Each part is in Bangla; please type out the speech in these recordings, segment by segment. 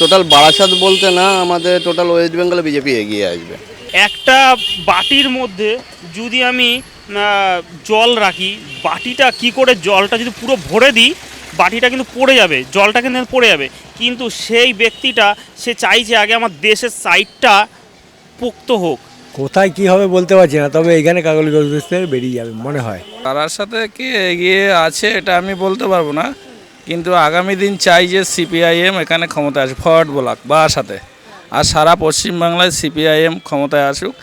টোটাল বারাসাত বলতে না আমাদের টোটাল ওয়েস্ট বেঙ্গলে বিজেপি এগিয়ে আসবে। একটা বাটির মধ্যে যদি আমি জল রাখি বাটিটা কি করে জলটা যদি পুরো ভরে দিই বাটিটা কিন্তু পড়ে যাবে জলটা কিন্তু পড়ে যাবে। কিন্তু সেই ব্যক্তিটা সে চাইছে আগে আমার দেশের সাইডটা পোক্ত হোক। কোথায় কি হবে বলতে পারছি না তবে এখানে কাগজ বেরিয়ে যাবে মনে হয়। তার সাথে কি এগিয়ে আছে এটা আমি বলতে পারব না। কিন্তু আগামী দিন চাই যে সিপিআইএম এখানে ক্ষমতায় আসুক, ফরওয়ার্ড ব্লক, বা সাথে আর সারা পশ্চিমবাংলায় সিপিআইএম ক্ষমতায় আসুক,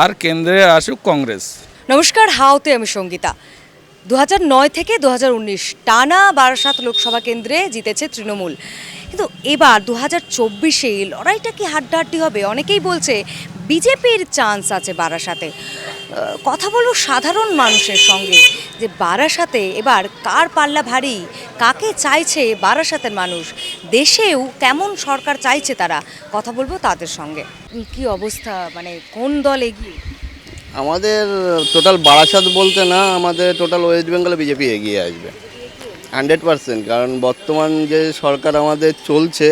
আর কেন্দ্রে আসুক কংগ্রেস। নমস্কার, হাওতে আমি সঙ্গীতা। দু থেকে দু হাজার উনিশ টানা বারাসাত লোকসভা কেন্দ্রে জিতেছে তৃণমূল। কিন্তু এবার দু হাজার চব্বিশে লড়াইটা কি হাড্ডাহাড্ডি হবে? অনেকেই বলছে বিজেপির চান্স আছে বারাসাতে। কথা বলব সাধারণ মানুষের সঙ্গে যে বারাসাতে এবার কার পাল্লা ভারী, কাকে চাইছে বারাসাতের মানুষ, দেশেও কেমন সরকার চাইছে তারা, কথা বলব তাদের সঙ্গে। কি অবস্থা মানে কোন দল এগিয়ে? আমাদের টোটাল বারাসাত বলতে না, আমাদের টোটাল ওয়েস্ট বেঙ্গলে বিজেপি এগিয়ে আসবে। হান্ড্রেড পার্সেন্ট কারণ বর্তমান যে সরকার আমাদের চলছে,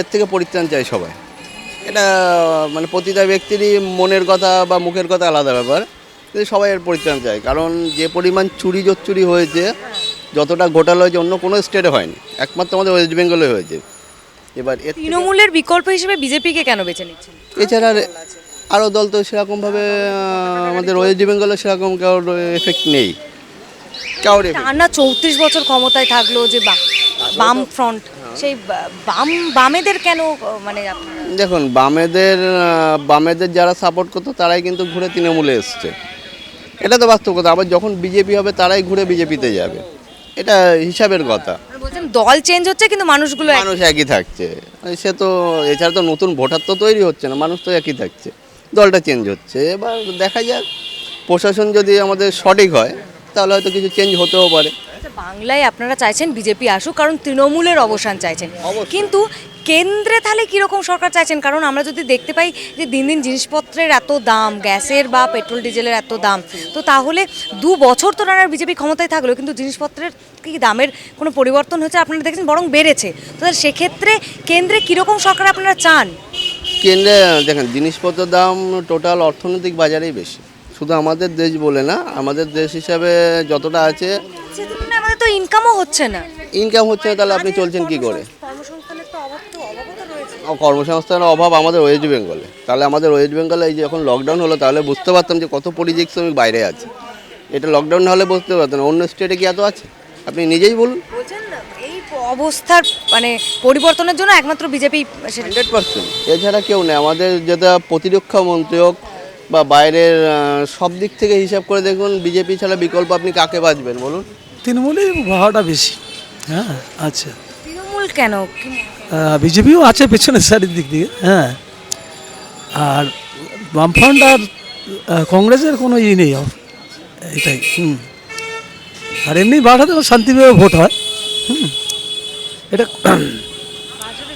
এর থেকে পরিত্রাণ চাই সবাই। এটা মানে প্রতিটা ব্যক্তিরই মনের কথা বা মুখের কথা আলাদা ব্যাপার। কিন্তু সবাই এর পরিত্রাণ চায়। কারণ যে পরিমাণ চুরি জোচ্চুরি হয়েছে যতটা ঘোটালো হয়েছে অন্য কোনো স্টেটে হয়নি। একমাত্র আমাদের ওয়েস্ট বেঙ্গলে হয়েছে। এবার তৃণমূলের বিকল্প হিসেবে বিজেপিকে কেন বেছে নিচ্ছেন? এছাড়া আরও দল তো সেরকমভাবে আমাদের ওয়েস্ট বেঙ্গলে সেরকম কারোর এফেক্ট নেই। কারোর টানা চৌত্রিশ বছর ক্ষমতায় থাকল যে বাম ফ্রন্ট সেই বাম বামেদের কেন মানে দেখুন বামেদের বামেদের যারা সাপোর্ট করতো তারাই কিন্তু ঘুরে তৃণমূলে এসছে। এটা তো বাস্তব কথা। আবার যখন বিজেপি হবে তারাই ঘুরে বিজেপিতে যাবে। এটা হিসাবের কথা। বলছেন দল চেঞ্জ হচ্ছে কিন্তু মানুষগুলো মানুষ একই থাকছে। সে তো এছাড়া তো নতুন ভোটার তো তৈরি হচ্ছে না মানুষ তো একই থাকছে। দলটা চেঞ্জ হচ্ছে। এবার দেখা যাক প্রশাসন যদি আমাদের সঠিক হয় তাহলে হয়তো কিছু চেঞ্জ হতেও পারে। বাংলায় আপনারা চাইছেন বিজেপি আসুক কারণ তৃণমূলের অবসান চাইছেন। কিন্তু কেন্দ্রে তাহলে কীরকম সরকার চাইছেন? কারণ আমরা যদি দেখতে পাই যে দিন দিন জিনিসপত্রের এত দাম গ্যাসের বা পেট্রোল ডিজেলের এত দাম তো তাহলে দু বছর তো নানার বিজেপি ক্ষমতায় থাকল কিন্তু জিনিসপত্রের কি দামের কোনো পরিবর্তন হচ্ছে আপনারা দেখছেন? বরং বেড়েছে। তো সেক্ষেত্রে কেন্দ্রে কীরকম সরকার আপনারা চান? কেন্দ্রে দেখেন জিনিসপত্রের দাম টোটাল অর্থনৈতিক বাজারেই বেশি। শুধু আমাদের দেশ বলে না আমাদের দেশ হিসাবে যতটা আছে আমাদের তো ইনকামও হচ্ছে না। ইনকাম হচ্ছে না তাহলে আপনি চলছেন কি করে? কর্মসংস্থানের তো অভাব তো অভাবও রয়েছে। কর্মসংস্থানের অভাব আমাদের ওয়েস্ট বেঙ্গলে তাহলে আমাদের ওয়েস্ট বেঙ্গলে এই যে এখন লকডাউন হলো তাহলে বুঝতে পারতাম যে কত পরিযায়ী শ্রমিক বাইরে আছে। এটা লকডাউন হলে বুঝতে পারতেন। অন্য স্টেটে কি এত আছে? আপনি নিজেই বলুন। বলছেন না, এই অবস্থার মানে পরিবর্তনের জন্য একমাত্র বিজেপি হান্ড্রেড পার্সেন্ট। এছাড়া কেউ নেই আমাদের যেটা প্রতিরক্ষা মন্ত্রী হোক বা বাইরের সব দিক থেকে হিসাব করে দেখুন বিজেপি ছাড়া বিকল্প আপনি কাকে বাঁচবেন বলুন? তৃণমূলের ভাড়াটা বেশি। হ্যাঁ আচ্ছা। তৃণমূল কেন? বিজেপিও আছে পেছনের সারির দিক দিয়ে হ্যাঁ। আর বামফ্রন্ট আর কংগ্রেসের কোনো ই নেই আর। এটাই হুম। আর এমনি বাড়াতে শান্তিভাবে ভোট হয় হুম। এটা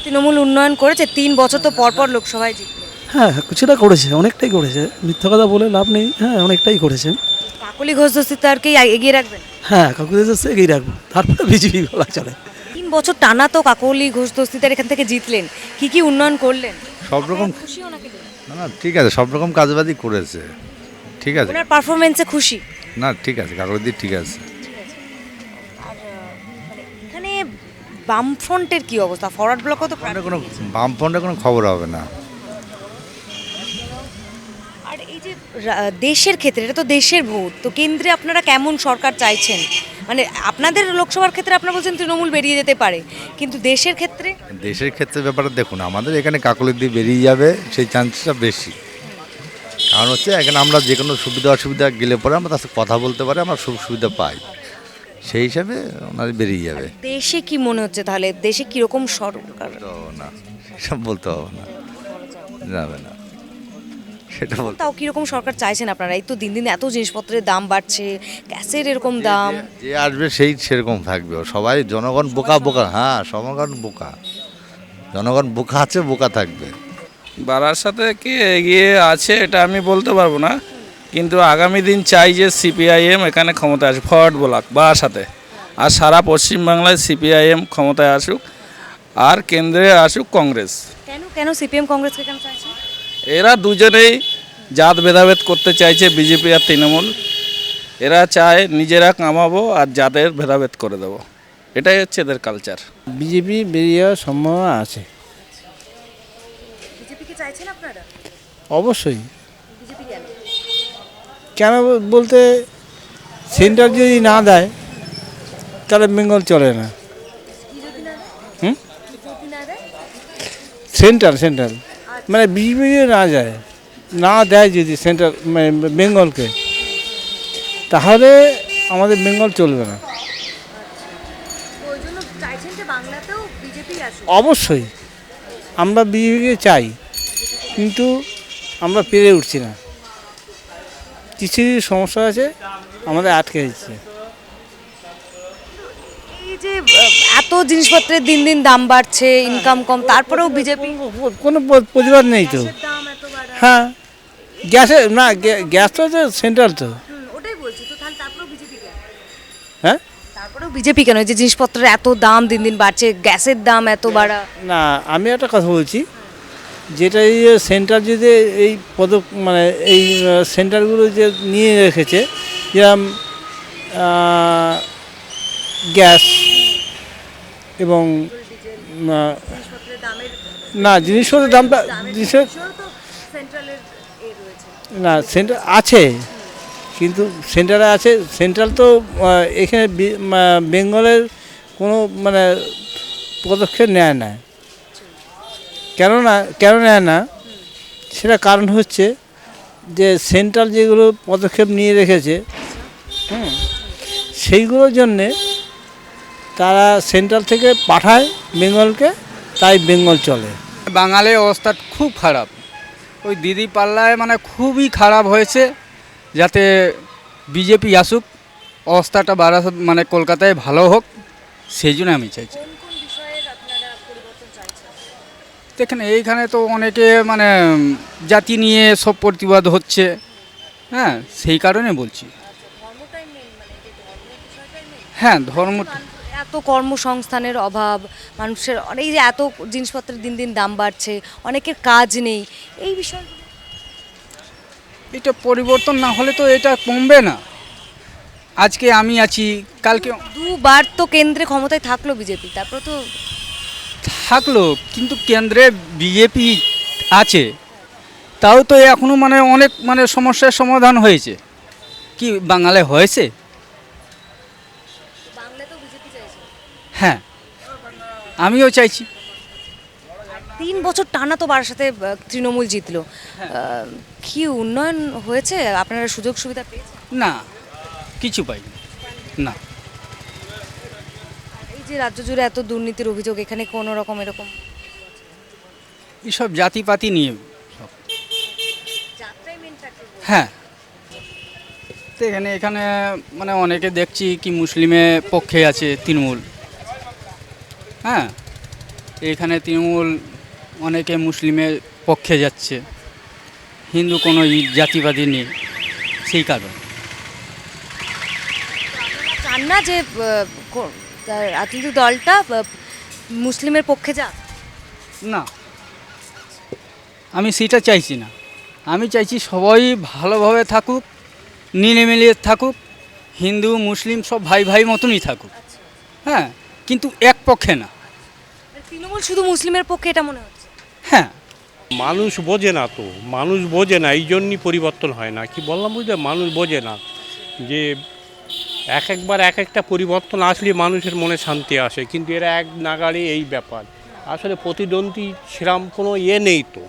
তৃণমূল উন্নয়ন করেছে তিন বছর তো পর পর লোকসভায় জিতলো হ্যাঁ কিছুটা করেছে অনেকটাই করেছে। মিথ্যা কথা বলে লাভ নেই হ্যাঁ অনেকটাই করেছে। কাকলি ঘোষ দস্তিদারকে এগিয়ে রাখবেন? হ্যাঁ কাকুদের কাছে এগিয়ে রাখব। তারপরে বিজেপি বলা চলে। তিন বছর টানা তো কাকলি ঘোষ দস্তিদার এখান থেকে জিতলেন। কি কি উন্নয়ন করলেন? সব রকম খুশি না না ঠিক আছে সব রকম কাজবাজি করেছে। ঠিক আছে। ওনার পারফরমেন্সে খুশি। না ঠিক আছে কাগজি ঠিক আছে। এখানে বামফ্রন্টের কি অবস্থা? ফরওয়ার্ড ব্লকও তো কোনো বামফ্রন্টে কোনো খবর হবে না আর এই যে রা- দেশের ক্ষেত্রে এটা তো দেশের ভোট তো কেন্দ্রে আপনারা কেমন সরকার চাইছেন? মানে আপনাদের লোকসভার ক্ষেত্রে আপনারা বলছেন তৃণমূল বেরিয়ে যেতে পারে কিন্তু দেশের ক্ষেত্রে? দেশের ক্ষেত্রে ব্যাপারে দেখুন আমাদের এখানে কাকলি দিয়ে বেরিয়ে যাবে সেই চান্সটা বেশি। কারণ হচ্ছে এখানে আমরা যে কোনো সুবিধা অসুবিধা গেলে পরে আমরা তার সাথে কথা বলতে পারি আমরা সুখ সুবিধা পাই। সেই হিসাবে ওনার বেরিয়ে যাবে। দেশে কি মনে হচ্ছে তাহলে? দেশে কীরকম সরকার? না সেসব বলতে হবে না। যাবে না। সেটা তাও কীরকম সরকার চাইছেন আপনারা? এই তো দিন দিন এত জিনিসপত্রের দাম বাড়ছে গ্যাসের এরকম দাম। যে আসবে সেই সেরকম থাকবে। সবাই জনগণ বোকা বোকা হ্যাঁ জনগণ বোকা। জনগণ বোকা আছে বোকা থাকবে। বাড়ার সাথে কি এগিয়ে আছে এটা আমি বলতে পারব না। কিন্তু আগামী দিন চাই যে সিপিআইএম এখানে ক্ষমতায় আসুক। ফরওয়ার্ড ব্লক বা সাথে। আর সারা পশ্চিমবাংলায় সিপিআইএম ক্ষমতায় আসুক। আর কেন্দ্রে আসুক কংগ্রেস। কেন কেন সিপিএম কংগ্রেসকে কেন চাইছে এরা দুজনেই জাত ভেদাভেদ করতে চাইছে বিজেপি আর তৃণমূল। এরা চায় নিজেরা কামাবো আর জাতের ভেদাভেদ করে দেবো। এটাই হচ্ছে এদের কালচার বিজেপি বেরিয়ে যাওয়ার সম্ভাবনা আছে। বিজেপিকে চাইছেন আপনারা? অবশ্যই। কেন? কেন বলতে সেন্টার যদি না দেয় তাহলে বেঙ্গল চলে না। হুম? Centre centre. মানে বিজেপি না যায় না দেয় যদি সেন্টার মানে বেঙ্গলকে তাহলে আমাদের বেঙ্গল চলবে না। অবশ্যই আমরা বিজেপিকে চাই কিন্তু আমরা পেরে উঠছি না। কিছু সমস্যা আছে আমাদের আটকে দিচ্ছে। এই যে এত জিনিসপত্রের দিন দিন দাম বাড়ছে ইনকাম কম তারপরেও বিজেপি কোনো প্রতিবাদ নেই তো। হ্যাঁ গ্যাসে না গ্যা- গ্যাস তো সেন্ট্রাল তো। ওটাই বলছি তো তাহলে তারপরেও বিজেপি হ্যাঁ? তারপরেও বিজেপি কেন? যে জিনিসপত্রের এত দাম দিন দিন বাড়ছে গ্যাসের দাম এত বাড়া না আমি একটা কথা বলছি যেটা এই যে সেন্টার যদি এই পদ মানে এই সেন্টারগুলো যে নিয়ে রেখেছে যেরকম গ্যাস এবং, না জিনিসপত্রের দামটা, জিনিসের না সেন্টার আছে। কিন্তু সেন্টারে আছে, সেন্ট্রাল তো এখানে বেঙ্গলের কোনো মানে পদক্ষেপ নেয় না। কেননা, কেন নেয় না? সেটা কারণ হচ্ছে যে, সেন্ট্রাল যেগুলো পদক্ষেপ নিয়ে রেখেছে, হুম, সেইগুলোর জন্যে তারা সেন্ট্রাল থেকে পাঠায় বেঙ্গলকে তাই বেঙ্গল চলে। বাঙালির অবস্থা খুব খারাপ। ওই দিদি পাল্লায় মানে খুবই খারাপ হয়েছে যাতে বিজেপি আসুক অবস্থাটা বাড়া মানে কলকাতায় ভালো হোক সেই জন্য আমি চাইছি। দেখেন এইখানে তো অনেকে মানে জাতি নিয়ে সব প্রতিবাদ হচ্ছে হ্যাঁ সেই কারণে বলছি। হ্যাঁ ধর্ম এত কর্মসংস্থানের অভাব মানুষের অনেক যে এত জিনিসপত্রের দিন দিন দাম বাড়ছে অনেকের কাজ নেই এই বিষয় এটা পরিবর্তন না হলে তো এটা কমবে না। আজকে আমি আছি কালকে দুবার তো কেন্দ্রে ক্ষমতায় থাকল বিজেপি তারপর তো থাকল কিন্তু কেন্দ্রে বিজেপি আছে। তাও তো এখনও মানে অনেক মানে সমস্যার সমাধান হয়েছে। কি বাঙালি হয়েছে হ্যাঁ আমিও চাইছি। তিন বছর টানা তো বারার সাথে তৃণমূল জিতলো। আহ, কি উন্নয়ন হয়েছে? আপনারা সুযোগ সুবিধা পেয়েছেন? না কিছু পাইনি। না। এই যে রাজ্য জুড়ে এত দুর্নীতির অভিযোগ এখানে কোনো রকম এরকম এসব জাতিপাতি নিয়ে সব। হ্যাঁ। তো এখানে এখানে মানে অনেকে দেখছি কি মুসলিমের পক্ষে আছে তৃণমূল। হ্যাঁ এখানে তৃণমূল অনেকে মুসলিমের পক্ষে যাচ্ছে। হিন্দু কোনো জাতিবাদী নেই সেই কারণে। চান না যে আহ, কো- তার দলটা মুসলিমের পক্ষে যাক? না। আমি সেটা চাইছি না। আমি চাইছি সবাই ভালোভাবে থাকুক মিলেমিলিয়ে থাকুক হিন্দু মুসলিম সব ভাই ভাই মতনই থাকুক। হ্যাঁ কিন্তু এক পক্ষে না। তৃণমূল শুধু মুসলিমের পক্ষে এটা মনে হচ্ছে? হ্যাঁ। মানুষ বোঝে না তো মানুষ বোঝে না এই জন্যই পরিবর্তন হয় না। কি বললাম বুঝলে? মানুষ বোঝে না যে এক একবার এক একটা পরিবর্তন আসলে মানুষের মনে শান্তি আসে কিন্তু এরা এক নাগাড়ে এই ব্যাপার। আসলে প্রতিদ্বন্দ্বী সেরাম কোনো ইয়ে নেই তো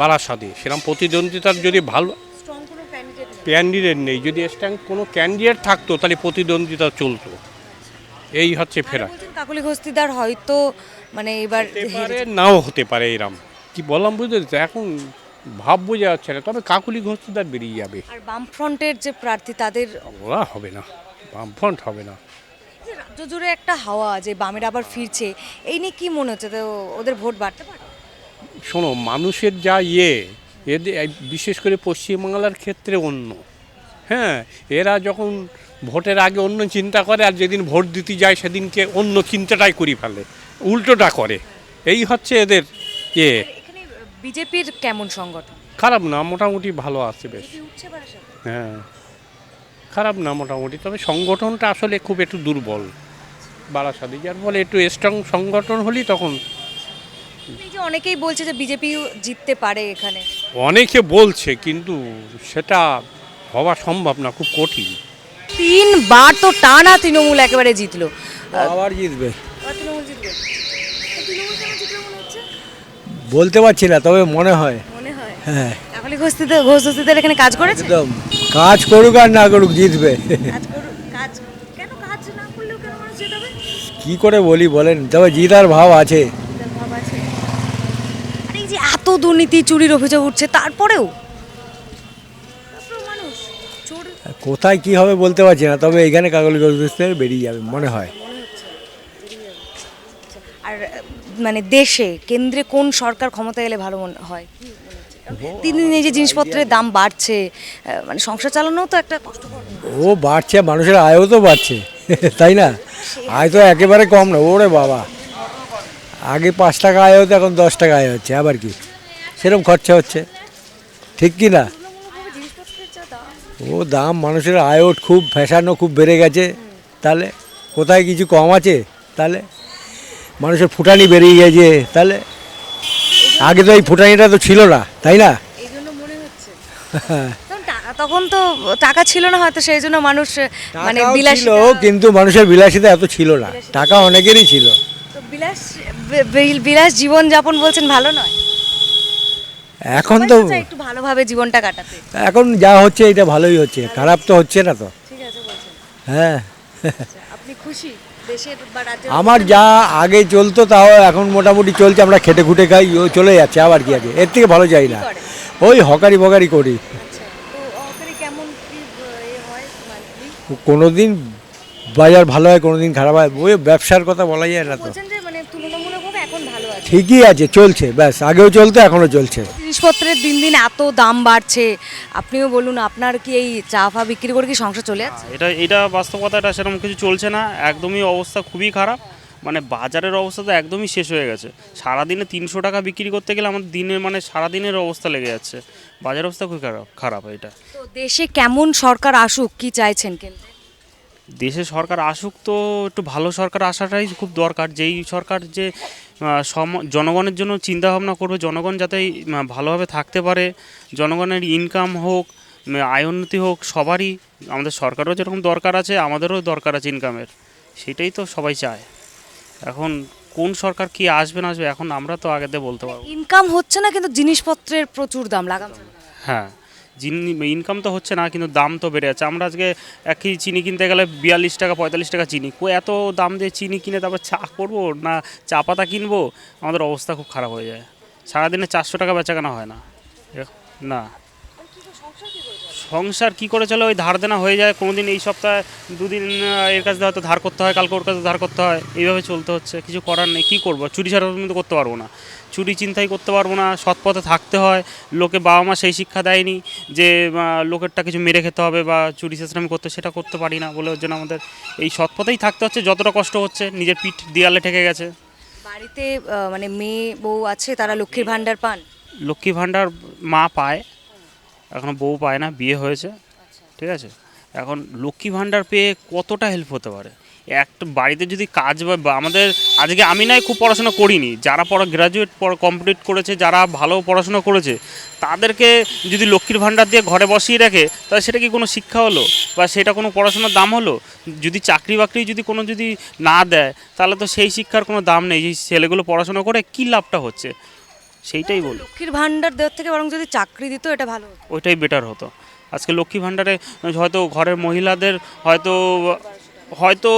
বারাসাতে সেরাম প্রতিদ্বন্দ্বিতার যদি ভালো ক্যান্ডিডেট নেই। যদি স্ট্যান্ড কোনো ক্যান্ডিডেট থাকতো তাহলে প্রতিদ্বন্দ্বিতা চলতো। এই হচ্ছে ফেরা কাকলি ঘস্তিদার হয়তো মানে এবার নাও হতে পারে এরম। কি বললাম বুঝতে তো এখন ভাব বোঝা যাচ্ছে না তবে কাকুলি ঘোষদার বেরিয়ে যাবে। আর বামফ্রন্টের যে প্রার্থী তাদের ওরা হবে না বামফ্রন্ট হবে না। রাজ্য জুড়ে একটা হাওয়া যে বামের আবার ফিরছে এই নিয়ে কি মনে হচ্ছে? তো ওদের ভোট বাড়তে পারে? শোনো মানুষের যা ইয়ে এদের বিশেষ করে পশ্চিমবাংলার ক্ষেত্রে অন্য। হ্যাঁ এরা যখন ভোটের আগে অন্য চিন্তা করে আর যেদিন ভোট দিতে যায় সেদিনকে অন্য চিন্তাটাই করে ফেলে উল্টোটা করে। এই হচ্ছে এদের ইয়ে। বিজেপির কেমন সংগঠন? খারাপ না মোটামুটি ভালো আছে বেশ। হ্যাঁ খারাপ না মোটামুটি তবে সংগঠনটা আসলে খুব একটু দুর্বল বারাসাদি যার ফলে একটু স্ট্রং সংগঠন হলেই তখন যে অনেকেই বলছে যে বিজেপি জিততে পারে এখানে। অনেকে বলছে কিন্তু সেটা হওয়া সম্ভব না খুব কঠিন। তিনবার তো টানা তৃণমূল একেবারে জিতলো। আবার জিতবে। তৃণমূল জিতবে। বলতে পারছি না তবে মনে হয়। মনে হয়? হ্যাঁ। কাকলি ঘোষিতে ঘোষিতের এখানে কাজ করেছে? একদম। কাজ করুক আর না করুক জিতবে। কি করে বলি বলেন তবে জিতার ভাব আছে। এত দুর্নীতি চুরির অভিযোগ উঠছে তারপরেও কোথায় কি হবে বলতে পারছি না তবে এখানে কাগলি গজতে বেরিয়ে যাবে মনে হয়। আর মানে দেশে কেন্দ্রে কোন সরকার ক্ষমতা এলে ভালো মনে হয়? দিন এই যে জিনিসপত্রের দাম বাড়ছে মানে সংসার চালানোও তো একটা ও বাড়ছে মানুষের আয়ও তো বাড়ছে তাই না? আয় তো একেবারে কম না ওরে বাবা। আগে পাঁচ টাকা আয় হতো এখন দশ টাকা আয় হচ্ছে আবার কি? সেরকম খরচা হচ্ছে ঠিক কি না? ও দাম মানুষের আয়ও খুব ফ্যাশানও খুব বেড়ে গেছে। তাহলে কোথায় কিছু কম আছে? তাহলে মানুষের ফুটানি বেরিয়ে গেছে। তাহলে আগে তো এই ফুটানিটা তো ছিল না তাই না? হচ্ছে। তখন তো টাকা ছিল না হয়তো সেই জন্য মানুষ মানে বিলাস ছিল কিন্তু মানুষের বিলাসিতা এত ছিল না। টাকা অনেকেরই ছিল। বিলাস বিলাস জীবন যাপন বলছেন ভালো নয়। এখন তো একটু ভালোভাবে জীবনটা কাটাতে। এখন যা হচ্ছে এটা ভালোই হচ্ছে খারাপ তো হচ্ছে না তো। ঠিক আছে বলছেন। হ্যাঁ। আচ্ছা, আপনি খুশি দেশের বা রাজ্যের আমার যা আগে চলতো তাও এখন মোটামুটি চলছে আমরা খেটে খুটে খাই ও চলে যাচ্ছে আবার কি আছে এর থেকে ভালো চাই না। ওই হকারি বকারি করি। আচ্ছা? কোনো দিন বাজার ভালো হয় কোনো দিন খারাপ হয় ওই ব্যবসার কথা বলা যায় না তো। ঠিকই আছে চলছে ব্যাস আগেও চলতো এখনও চলছে। জিনিসপত্রের দিন দিন এত দাম বাড়ছে আপনিও বলুন আপনার কি এই চা ফা বিক্রি করে কি সংসার চলে যাচ্ছে? এটা এটা বাস্তব কথা এটা সেরকম কিছু চলছে না একদমই অবস্থা খুবই খারাপ মানে বাজারের অবস্থা তো একদমই শেষ হয়ে গেছে। সারাদিনে তিনশো টাকা বিক্রি করতে গেলে আমার দিনের মানে সারাদিনের অবস্থা লেগে যাচ্ছে। বাজার অবস্থা খুবই খারাপ খারাপ এটা। তো দেশে কেমন সরকার আসুক কি চাইছেন কেন্দ্রে? দেশে সরকার আসুক তো একটু ভালো সরকার আসাটাই খুব দরকার। যেই সরকার যে সম- জনগণের জন্য চিন্তা ভাবনা করবে। জনগণ যাতে ভালোভাবে থাকতে পারে। জনগণের ইনকাম হোক আয় উন্নতি হোক সবারই আমাদের সরকারও যেরকম দরকার আছে আমাদেরও দরকার আছে ইনকামের সেটাই তো সবাই চায়। এখন কোন সরকার কি আসবে না আসবে এখন আমরা তো আগেতে বলতে পারব। ইনকাম হচ্ছে না কিন্তু জিনিসপত্রের প্রচুর দাম লাগাম। হ্যাঁ। ইনকাম তো হচ্ছে না, কিন্তু দাম তো বেড়ে যাচ্ছে। আমরা আজকে এক কেজি চিনি কিনতে গেলে বিয়াল্লিশ টাকা, পঁয়তাল্লিশ টাকা চিনি। এত দাম দিয়ে চিনি কিনে তারপর চা করব না চা পাতা কিনবো? আমাদের অবস্থা খুব খারাপ হয়ে যায়। সারাদিনে চারশো টাকা বেচাকেনা হয় না। না। সংসার কি করে চলে? ওই ধার দেনা হয়ে যায়। কোনোদিন এই সপ্তাহে দুদিন এর কাছে হয়তো ধার করতে হয়, কালকে ওর কাছে ধার করতে হয়। এইভাবে চলতে হচ্ছে। কিছু করার নেই। কী করব? চুরি ছাড়া তো করতে পারব না। চুরি চিন্তাই করতে পারব না সৎ পথে থাকতে হয় লোকে বাবা মা সেই শিক্ষা দেয়নি যে লোকেরটা কিছু মেরে খেতে হবে বা চুরি চেষ্টামি করতে সেটা করতে পারি না বলে ওর জন্য আমাদের এই সৎ পথেই থাকতে হচ্ছে যতটা কষ্ট হচ্ছে নিজের পিঠ দেয়ালে ঠেকে গেছে। বাড়িতে মানে মেয়ে বউ আছে তারা লক্ষ্মীর ভাণ্ডার পান? লক্ষ্মী ভাণ্ডার মা পায় এখনও বউ পায় না বিয়ে হয়েছে ঠিক আছে? এখন লক্ষ্মী ভাণ্ডার পেয়ে কতটা হেল্প হতে পারে? একটা বাড়িতে যদি কাজ বা আমাদের আজকে আমি নাই খুব পড়াশোনা করিনি। যারা পড়া গ্রাজুয়েট কমপ্লিট করেছে যারা ভালো পড়াশোনা করেছে তাদেরকে যদি লক্ষ্মীর ভাণ্ডার দিয়ে ঘরে বসিয়ে রাখে তাহলে সেটা কি কোনো শিক্ষা হলো? বা সেটা কোনো পড়াশোনার দাম হলো? যদি চাকরি বাকরি যদি কোনো যদি না দেয় তাহলে তো সেই শিক্ষার কোনো দাম নেই। যে ছেলেগুলো পড়াশোনা করে কী লাভটা হচ্ছে? সেইটাই বলি। লক্ষ্মীর ভাণ্ডার দেওয়ার থেকে বরং যদি চাকরি দিত এটা ভালো ওইটাই বেটার হতো। আজকে লক্ষ্মী ভাণ্ডারে হয়তো ঘরের মহিলাদের হয়তো হয়তো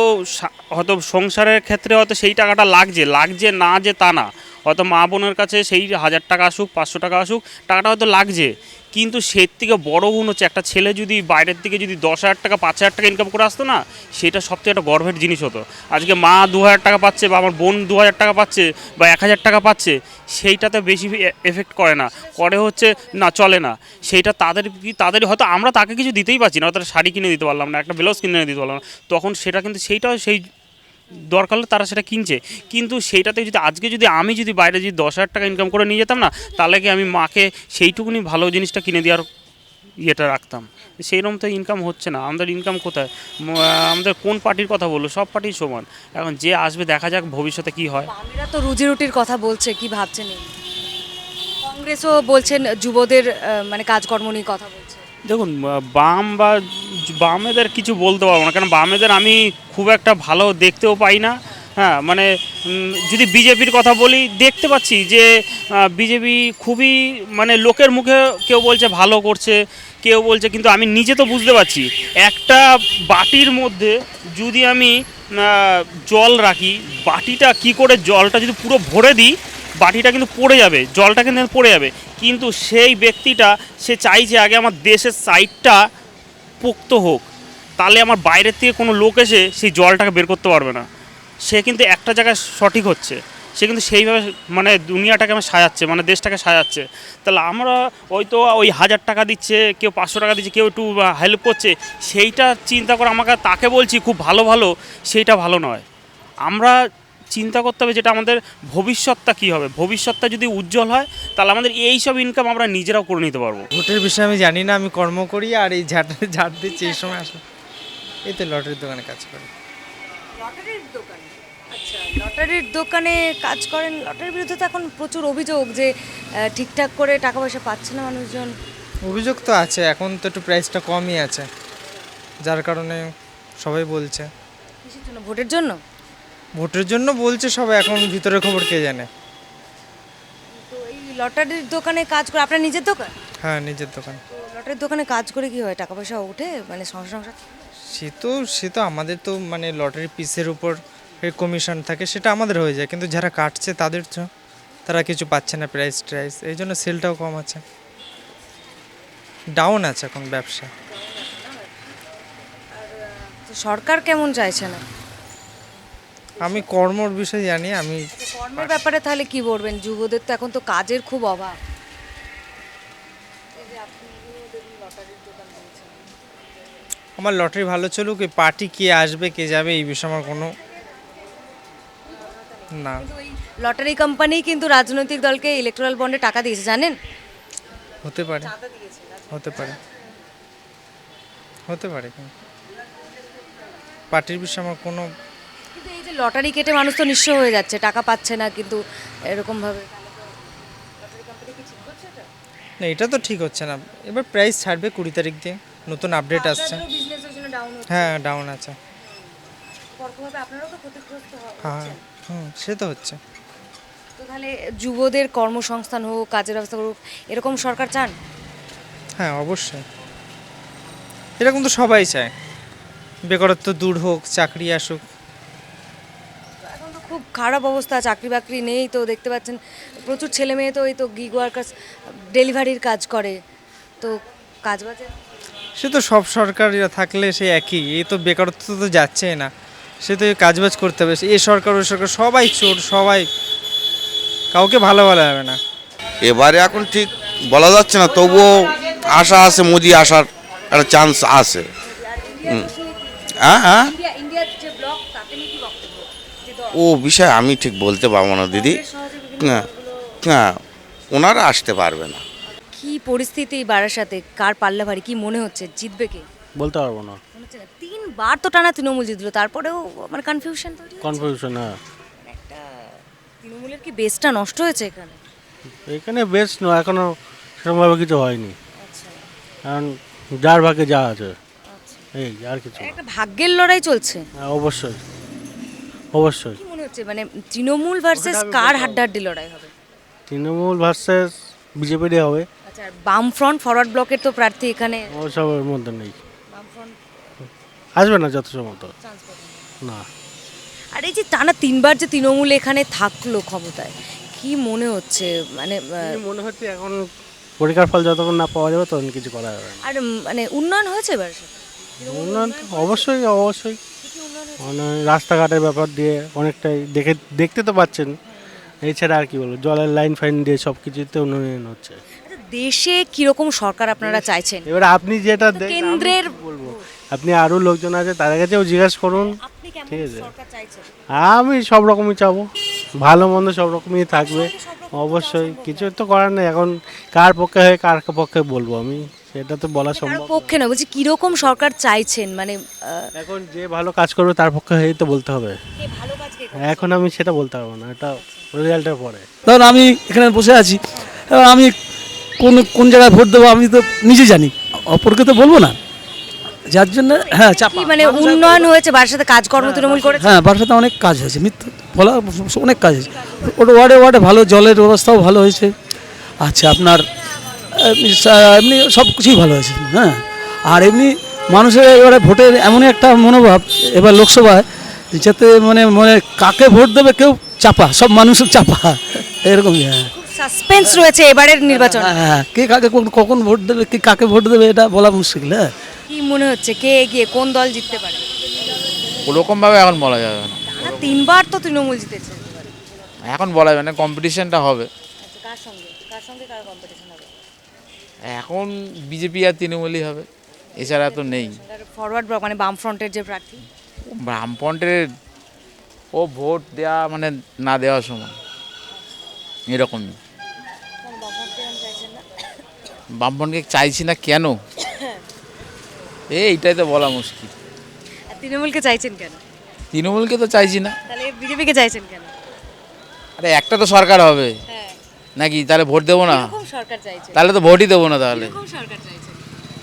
হয়তো সংসারের ক্ষেত্রে হয়তো সেই টাকাটা লাগছে লাগছে না যে তা না। হয়তো মা বোনের কাছে সেই হাজার টাকা আসুক, পাঁচশো টাকা আসুক, টাকাটা হয়তো লাগছে। কিন্তু সের থেকে বড় গুণ হচ্ছে একটা ছেলে যদি বাইরের থেকে যদি দশ হাজার টাকা, পাঁচ হাজার টাকা ইনকাম করে আসতো না, সেটা সবথেকে একটা গর্বের জিনিস হতো। আজকে মা দু হাজার টাকা পাচ্ছে বা আমার বোন দু হাজার টাকা পাচ্ছে বা এক হাজার টাকা পাচ্ছে, সেইটাতে বেশি এফেক্ট করে না। করে হচ্ছে, না, চলে না। সেইটা তাদের কি, তাদের হয়তো আমরা তাকে কিছু দিতেই পারছি না, হয়তো শাড়ি কিনে দিতে পারলাম না, একটা ব্লাউজ কিনে দিতে পারলাম না। তখন সেটা কিন্তু সেইটাও সেই দরকার হলে তারা সেটা কিনছে। কিন্তু সেইটাতে যদি আজকে যদি আমি যদি বাইরে যদি দশ হাজার টাকা ইনকাম করে নিয়ে যেতাম না, তাহলে কি আমি মাকে সেইটুকুনি ভালো জিনিসটা কিনে দেওয়ার ইয়েটা রাখতাম? সেইরকম তো ইনকাম হচ্ছে না। আমাদের ইনকাম কোথায়? আমাদের কোন পার্টির কথা বলল? সব পার্টি সমান। এখন যে আসবে, দেখা যাক ভবিষ্যতে কি হয়। বামেরা তো রুজি রুটির কথা বলছে, কি ভাবছেন? কংগ্রেসও বলছেন যুবদের মানে কাজকর্ম নিয়ে কথা বলছে। দেখুন বাম বা বামেদের কিছু বলতে পারব না, কারণ বামেদের আমি খুব একটা ভালো দেখতেও পাই না। হ্যাঁ মানে যদি বিজেপির কথা বলি, দেখতে পাচ্ছি যে বিজেপি খুবই মানে লোকের মুখে কেউ বলছে ভালো করছে, কেউ বলছে, কিন্তু আমি নিজে তো বুঝতে পারছি। একটা বাটির মধ্যে যদি আমি জল রাখি, বাটিটা কি করে জলটা যদি পুরো ভরে দিই বাটিটা কিন্তু পড়ে যাবে, জলটা কিন্তু পড়ে যাবে। কিন্তু সেই ব্যক্তিটা, সে চাইছে আগে আমার দেশের সাইডটা পোক্ত হোক। তাহলে আমার বাইরের থেকে কোনো লোক এসে সেই জলটাকে বের করতে পারবে না। সে কিন্তু একটা জায়গায় সঠিক হচ্ছে। সে কিন্তু সেইভাবে মানে দুনিয়াটাকে আমার সাজাচ্ছে মানে দেশটাকে সাজাচ্ছে। তাহলে আমরা ওই তো ওই হাজার টাকা দিচ্ছে, কেউ পাঁচশো টাকা দিচ্ছে, কেউ একটু হেল্প করছে, সেইটা চিন্তা করে আমাকে, তাকে বলছি খুব ভালো ভালো, সেইটা ভালো নয়। আমরা চিন্তা করতে হবে যেটা আমাদের ভবিষ্যৎটা কী হবে। ভবিষ্যৎটা যদি উজ্জ্বল হয় তাহলে আমাদের এই সব ইনকাম আমরা নিজেরাও করে নিতে পারব। ভোটের বিষয়ে আমি জানি না আমি কর্ম করি আর এই ঝাড় ঝাড় দিচ্ছি এই সময় আসলে। এই তো লটারির দোকানে কাজ করি। লটারির দোকানে? আচ্ছা লটারির দোকানে কাজ করেন? লটারির বিরুদ্ধে তো এখন প্রচুর অভিযোগ যে ঠিকঠাক করে টাকা পয়সা পাচ্ছে না মানুষজন। অভিযোগ তো আছে এখন তো একটু প্রাইসটা কমই আছে। যার কারণে সবাই বলছে। কিসের জন্য ভোটের জন্য? ভোটের জন্য বলছে সবাই এখন ভিতরের খবর কে জানে? তো এই লটারির দোকানে কাজ করে আপনার নিজের দোকান? হ্যাঁ নিজের দোকান। তো লটারির দোকানে কাজ করে কি হয়? টাকা পয়সা ওঠে? মানে সংসার সংসার? সে তো সে তো আমাদের তো মানে লটারি পিসের উপর কমিশন থাকে সেটা আমাদের হয়ে যায়। কিন্তু যারা কাটছে তাদের তো তারা কিছু পাচ্ছে না প্রাইস ট্রাইস এই জন্য সেলটাও কম আছে। ডাউন আছে এখন ব্যবসা। তো সরকার কেমন চাইছে না? আমি কর্মর বিষয়ে জানি আমি কর্মের ব্যাপারে তাহলে কি বলবেন? যুবদের তো এখন তো কাজের খুব অভাব। আমার লটারি ভালো চলুক এই পার্টি কে আসবে কে যাবে এই বিষয়ে আমার কোনো না। লটারি কোম্পানি কিন্তু রাজনৈতিক দলকে ইলেকট্রাল বন্ডে টাকা দিয়েছে জানেন? হতে পারে। হতে পারে। হতে পারে পার্টির বিষয়ে আমার কোনো লটারি কেটে মানুষ তো নিঃস্ব হয়ে যাচ্ছে টাকা পাচ্ছে না কিন্তু এরকম ভাবে না এটা তো ঠিক হচ্ছে না। এবার প্রাইস ছাড়বে কুড়ি তারিখ দিয়ে নতুন আপডেট আসছে। হ্যাঁ ডাউন আছে। হ্যাঁ হুম সে তো হচ্ছে। তো তাহলে যুবদের কর্মসংস্থান হোক কাজের ব্যবস্থা হোক এরকম সরকার চান? হ্যাঁ অবশ্যই। এরকম তো সবাই চায়। বেকারত্ব দূর হোক চাকরি আসুক। খারাপ অবস্থা চাকরি বাকরি নেই তো দেখতে পাচ্ছেন প্রচুর ছেলে মেয়ে তো ওই তো গিগ ওয়ার্কার্স ডেলিভারির কাজ করে। তো কাজ বাজে? সে তো সব সরকার থাকলে সে একই এই তো বেকারত্ব তো যাচ্ছেই না। সে তো কাজবাজ করতে হবে এ সরকার ওই সরকার সবাই চোর সবাই কাউকে ভালো বলা যাবে না। এবারে এখন ঠিক বলা যাচ্ছে না তবুও আশা আছে মোদি আসার একটা চান্স আছে। হ্যাঁ হ্যাঁ ইন্ডিয়ার যে ব্লক তাতে নিয়ে কি বক্তব্য যে দল ও বিষয় আমি ঠিক বলতে পারব না দিদি। না না ওনারা আসতে পারবে না। কি পরিস্থিতি বাড়ার সাথে? কার পাল্লা ভারী? কি মনে হচ্ছে? জিতবে কে? বলতে পারব না। মনে তিনবার তো টানা তৃণমূল জিতলো তারপরেও আমার কনফিউশন তৈরি কনফিউশন হ্যাঁ। একটা তৃণমূলের কি বেসটা নষ্ট হয়েছে এখানে? এখানে নয় এখনও সেরকমভাবে কিছু হয়নি। কারণ যার ভাগে যা আছে এই আর কিছু একটা ভাগ্যের লড়াই চলছে। হ্যাঁ, অবশ্যই। অবশ্যই। কি মনে হচ্ছে? মানে তৃণমূল ভার্সেস কার হাড্ডাহাড্ডি লড়াই হবে? তৃণমূল ভার্সেস বিজেপিরই হবে। আচ্ছা আর বাম ফ্রন্ট ফরওয়ার্ড ব্লকের তো প্রার্থী এখানে ওসবের মধ্যে নেই। বাম ফ্রন্ট আসবে না যত মতো না। আর এই যে টানা তিনবার যে তৃণমূল এখানে থাকল ক্ষমতায় কি মনে হচ্ছে? মানে মনে হচ্ছে এখন? পরীক্ষার ফল যতক্ষণ না পাওয়া যাবে তখন কিছু করা যাবে না। আর মানে উন্নয়ন হয়েছে এবার? উন্নয়ন অবশ্যই অবশ্যই। রাস্তাঘাটের ব্যাপার দিয়ে অনেকটাই দেখে দেখতে তো পাচ্ছেন। এছাড়া আর কি বলব জলের লাইন ফাইন দিয়ে সব কিছুতে উন্নয়ন হচ্ছে। আচ্ছা, দেশে কীরকম সরকার আপনারা চাইছেন? এবার আপনি যেটা কেন্দ্রের বলব? আপনি আরও লোকজন আছে তাদের কাছেও জিজ্ঞাসা করুন। ঠিক আছে। আমি সব রকমই চাবো। ভালো মন্দ সব রকমই থাকবে। অবশ্যই কিছু তো করার নেই। এখন কার পক্ষে হয়ে কার পক্ষে বলব আমি? সেটা তো বলা সম্ভব পক্ষে না বলছি কীরকম সরকার চাইছেন? মানে এখন যে ভালো কাজ করবে তার পক্ষে হয়েই তো বলতে হবে। করে? এখন আমি সেটা বলতে পারব না এটা রেজাল্টের পরে। ধর আমি এখানে বসে আছি এবার আমি কোন কোন জায়গায় ভোট দেবো আমি তো নিজে জানি অপরকে তো বলব না। যার জন্য হ্যাঁ চাপা। মানে উন্নয়ন হয়েছে বাসাতে কাজকর্ম তৃণমূল করেছে? হ্যাঁ বাসাতে অনেক কাজ হয়েছে মিথ্যা বলা অনেক কাজ হয়েছে। ওটা ওয়ার্ডে ওয়ার্ডে ভালো জলের ব্যবস্থাও ভালো হয়েছে। আচ্ছা আপনার এমনি সব কিছুই ভালো হয়েছে হ্যাঁ। আর এমনি মানুষের এবারে ভোটের এমনই একটা মনোভাব এবার লোকসভায় যাতে মানে মানে কাকে ভোট দেবে কেউ চাপা সব মানুষের চাপা এরকমই হ্যাঁ। সাসপেন্স রয়েছে এবারের নির্বাচন। হ্যাঁ, হ্যাঁ কে কাকে কোন- কখন ভোট দেবে কে কাকে ভোট দেবে এটা বলা মুশকিল হ্যাঁ। কি মনে হচ্ছে কে এগিয়ে কোন দল জিততে পারে? ওরকমভাবে এখন বলা যাবে না। তিনবার তো তৃণমূল জিতেছে। এখন বলা যাবে না কম্পিটিশনটা হবে। আচ্ছা কার সঙ্গে? কার সঙ্গে কার কম্পিটিশন হবে এখন বিজেপি আর তৃণমূলই হবে এছাড়া তো নেই। ফরওয়ার্ড ব্লক মানে বাম ফ্রন্টের যে প্রার্থী? বামপন্টের ও ভোট দেওয়া মানে না দেওয়ার সময় এরকমই। বামপন্টকে চাইছি না কেন? এইটাই তো বলা মুশকিল। তৃণমূলকে চাইছেন কেন? তৃণমূলকে তো চাইছি না। তাহলে বিজেপিকে চাইছেন কেন? আরে একটা তো সরকার হবে। হ্যাঁ। নাকি তাহলে ভোট দেবো না? সরকার তাহলে তো ভোটই দেবো না তাহলে।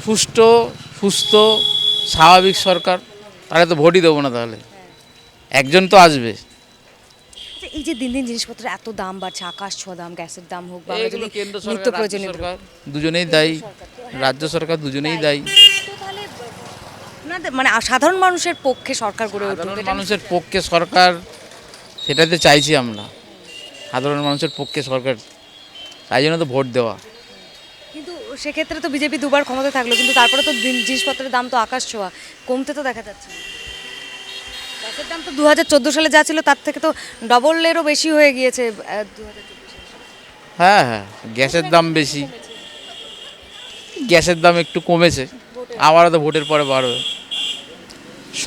সুষ্ঠু সুস্থ স্বাভাবিক সরকার তাহলে তো ভোটই দেবো না তাহলে। একজন তো আসবে। আচ্ছা, এই যে দিন দিন জিনিসপত্রের এত দাম বাড়ছে আকাশ ছোঁয়া দাম গ্যাসের দাম হোক বা যদি নিত্য সরকার প্রয়োজনীয় সরকার দুজনেই দায়ী। রাজ্য সরকার দুজনেই দায়ী। তো তাহলে মানে সাধারণ মানুষের পক্ষে সরকার গড়ে সাধারণ মানুষের পক্ষে সরকার সেটাতে চাইছি আমরা। সাধারণ মানুষের পক্ষে সরকার তাই জন্য তো ভোট দেওয়া। কিন্তু সেক্ষেত্রে তো বিজেপি দুবার ক্ষমতা থাকল কিন্তু তারপরে তো জিনিসপত্রের দাম তো আকাশ ছোঁয়া কমতে তো দেখা যাচ্ছে। গ্যাসের দাম তো দু হাজার চোদ্দ সালে যা ছিল তার থেকে তো ডবলেরও বেশি হয়ে গিয়েছে হ্যাঁ হ্যাঁ গ্যাসের দাম বেশি। গ্যাসের দাম একটু কমেছে আবারও তো ভোটের পরে বাড়বে।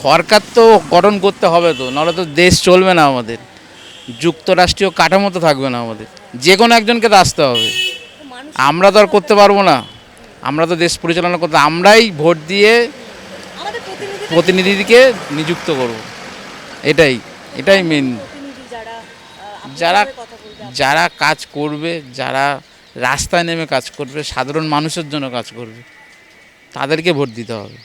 সরকার তো গঠন করতে হবে তো নাহলে তো দেশ চলবে না আমাদের। যুক্তরাষ্ট্রীয় কাঠামো তো থাকবে না আমাদের। যে কোনো একজনকে তো আসতে হবে। আমরা তো আর করতে পারব না। আমরা তো দেশ পরিচালনা করতে আমরাই ভোট দিয়ে প্রতিনিধিকে নিযুক্ত করব। এটাই এটাই মেন যারা যারা কাজ করবে যারা রাস্তায় নেমে কাজ করবে সাধারণ মানুষের জন্য কাজ করবে তাদেরকে ভোট দিতে হবে।